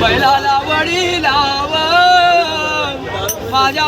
बैलाला वडी लाव माझ्या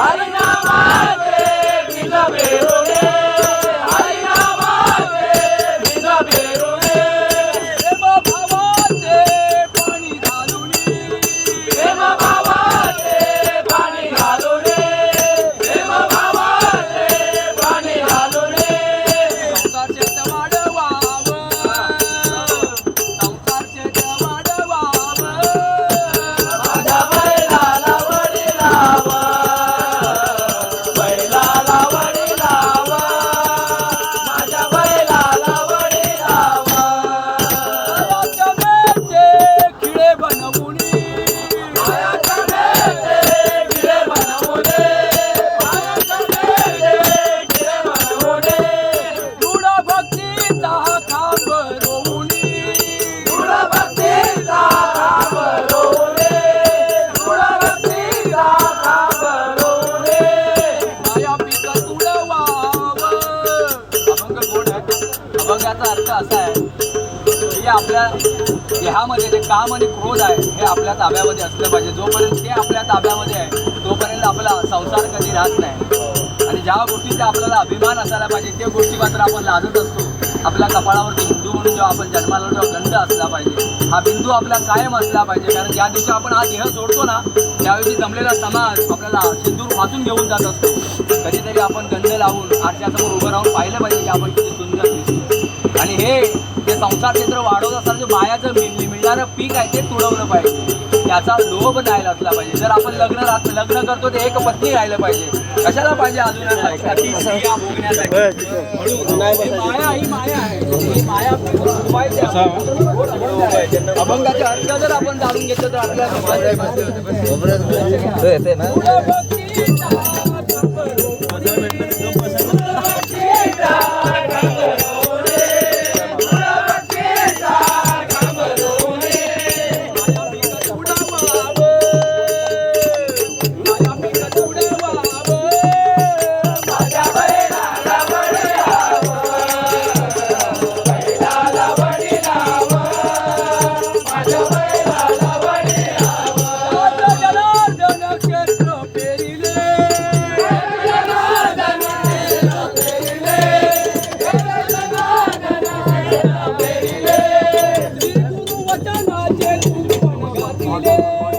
¡Ay, la madre! ¡Mira! आपल्या देहामध्ये जे काम आणि क्रोध आहे हे आपल्या ताब्यामध्ये असलं पाहिजे. जोपर्यंत ते आपल्या ताब्यामध्ये आहे तोपर्यंत आपला संसार कधी राहत नाही. आणि ज्या गोष्टीचा आपल्याला अभिमान असायला पाहिजे त्या गोष्टी मात्र आपण लाजत असतो. आपल्या कपाळावरती हिंदू म्हणून जेव्हा आपण जन्माला जो गंध असला पाहिजे. हा बिंदू आपला कायम असला पाहिजे. कारण ज्या दिवशी आपण हा देह सोडतो ना त्यावेळी जमलेला समाज आपल्याला सिंदूर वाचून घेऊन जात असतो. कधीतरी आपण गंध लावून आरशासमोर उभं राहून पाहिलं पाहिजे की आपण किती सुंदर दिसतो आणि हे जे संसार क्षेत्र वाढवत असताना जे मायाचं मिळ मिळणारं पीक आहे ते तुडवलं पाहिजे त्याचा लोभ नाही असला पाहिजे जर आपण लग्न राहत लग्न करतो ते एक पत्नी राहिलं पाहिजे कशाला पाहिजे अजून साठी स्त्रिया भोगण्यासाठी म्हणून ही माया ही माया आहे ही माया उठवायची आहे. अभंगाचे अर्थ जर आपण जाणून घेतलं तर आपल्याला মদন